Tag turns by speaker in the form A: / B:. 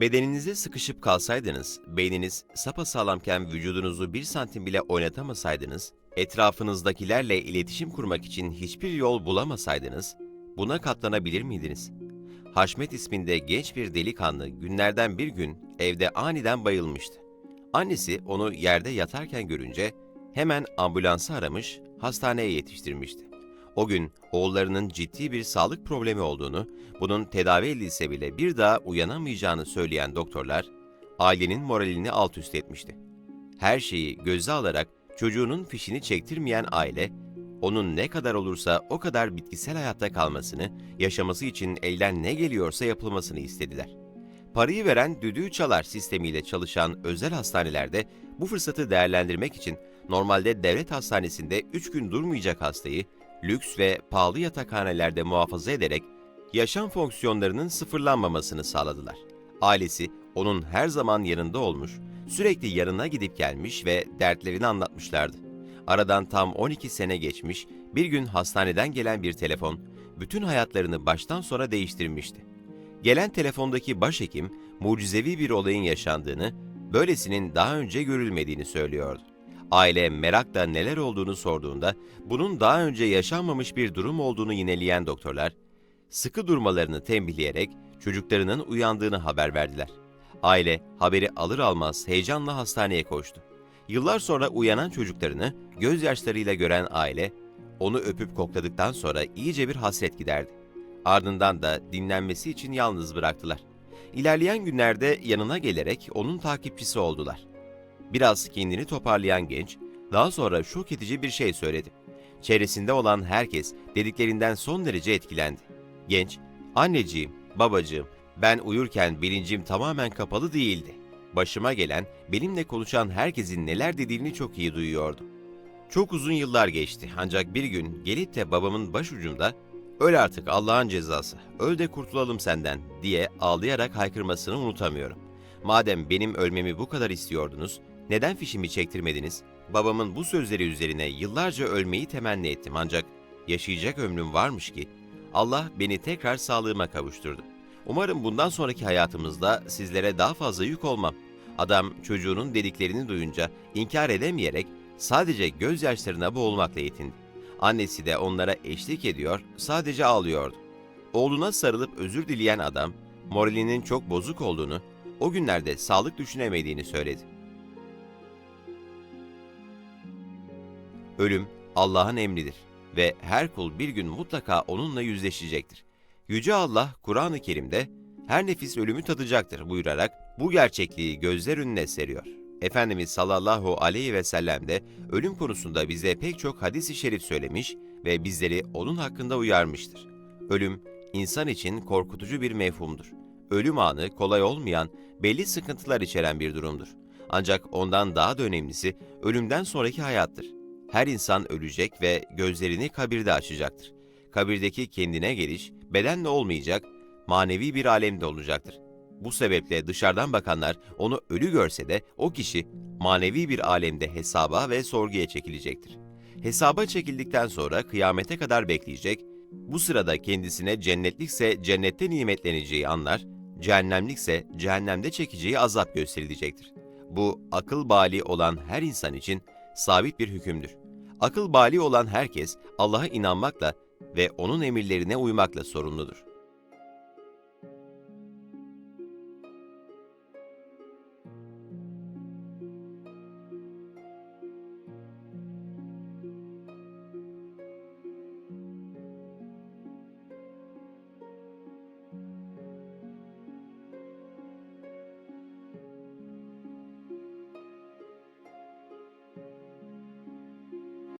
A: Bedeninize sıkışıp kalsaydınız, beyniniz sapasağlamken vücudunuzu bir santim bile oynatamasaydınız, etrafınızdakilerle iletişim kurmak için hiçbir yol bulamasaydınız, buna katlanabilir miydiniz? Haşmet isminde genç bir delikanlı günlerden bir gün evde aniden bayılmıştı. Annesi onu yerde yatarken görünce hemen ambulansı aramış, hastaneye yetiştirmişti. O gün oğullarının ciddi bir sağlık problemi olduğunu, bunun tedavi edilse bile bir daha uyanamayacağını söyleyen doktorlar, ailenin moralini alt üst etmişti. Her şeyi göze alarak çocuğunun fişini çektirmeyen aile, onun ne kadar olursa o kadar bitkisel hayatta kalmasını, yaşaması için elden ne geliyorsa yapılmasını istediler. Parayı veren düdüğü çalar sistemiyle çalışan özel hastanelerde bu fırsatı değerlendirmek için normalde devlet hastanesinde 3 gün durmayacak hastayı lüks ve pahalı yatakhanelerde muhafaza ederek yaşam fonksiyonlarının sıfırlanmamasını sağladılar. Ailesi onun her zaman yanında olmuş, sürekli yanına gidip gelmiş ve dertlerini anlatmışlardı. Aradan tam 12 sene geçmiş, bir gün hastaneden gelen bir telefon bütün hayatlarını baştan sona değiştirmişti. Gelen telefondaki başhekim mucizevi bir olayın yaşandığını, böylesinin daha önce görülmediğini söylüyordu. Aile merakla neler olduğunu sorduğunda bunun daha önce yaşanmamış bir durum olduğunu yineleyen doktorlar, sıkı durmalarını tembihleyerek çocuklarının uyandığını haber verdiler. Aile haberi alır almaz heyecanla hastaneye koştu. Yıllar sonra uyanan çocuklarını gözyaşlarıyla gören aile, onu öpüp kokladıktan sonra iyice bir hasret giderdi. Ardından da dinlenmesi için yalnız bıraktılar. İlerleyen günlerde yanına gelerek onun takipçisi oldular. Biraz kendini toparlayan genç, daha sonra şok edici bir şey söyledi. Çevresinde olan herkes dediklerinden son derece etkilendi. Genç, anneciğim, babacığım, ben uyurken bilincim tamamen kapalı değildi. Başıma gelen, benimle konuşan herkesin neler dediğini çok iyi duyuyordum. Çok uzun yıllar geçti ancak bir gün gelip de babamın başucumda ''Öl artık Allah'ın cezası, öl de kurtulalım senden'' diye ağlayarak haykırmasını unutamıyorum. Madem benim ölmemi bu kadar istiyordunuz, neden fişimi çektirmediniz? Babamın bu sözleri üzerine yıllarca ölmeyi temenni ettim ancak yaşayacak ömrüm varmış ki Allah beni tekrar sağlığıma kavuşturdu. Umarım bundan sonraki hayatımızda sizlere daha fazla yük olmam. Adam çocuğunun dediklerini duyunca inkar edemeyerek sadece gözyaşlarına boğulmakla yetindi. Annesi de onlara eşlik ediyor, sadece ağlıyordu. Oğluna sarılıp özür dileyen adam, moralinin çok bozuk olduğunu, o günlerde sağlık düşünemediğini söyledi. Ölüm Allah'ın emridir ve her kul bir gün mutlaka onunla yüzleşecektir. Yüce Allah Kur'an-ı Kerim'de her nefis ölümü tadacaktır buyurarak bu gerçekliği gözler önüne seriyor. Efendimiz sallallahu aleyhi ve sellem de ölüm konusunda bize pek çok hadis-i şerif söylemiş ve bizleri onun hakkında uyarmıştır. Ölüm, insan için korkutucu bir mefhumdur. Ölüm anı kolay olmayan, belli sıkıntılar içeren bir durumdur. Ancak ondan daha da önemlisi ölümden sonraki hayattır. Her insan ölecek ve gözlerini kabirde açacaktır. Kabirdeki kendine geliş bedenle olmayacak, manevi bir alemde olacaktır. Bu sebeple dışarıdan bakanlar onu ölü görse de o kişi manevi bir alemde hesaba ve sorguya çekilecektir. Hesaba çekildikten sonra kıyamete kadar bekleyecek, bu sırada kendisine cennetlikse cennette nimetleneceği anlar, cehennemlikse cehennemde çekeceği azap gösterilecektir. Bu akıl bali olan her insan için sabit bir hükümdür. Akıl bali olan herkes Allah'a inanmakla ve onun emirlerine uymakla sorumludur.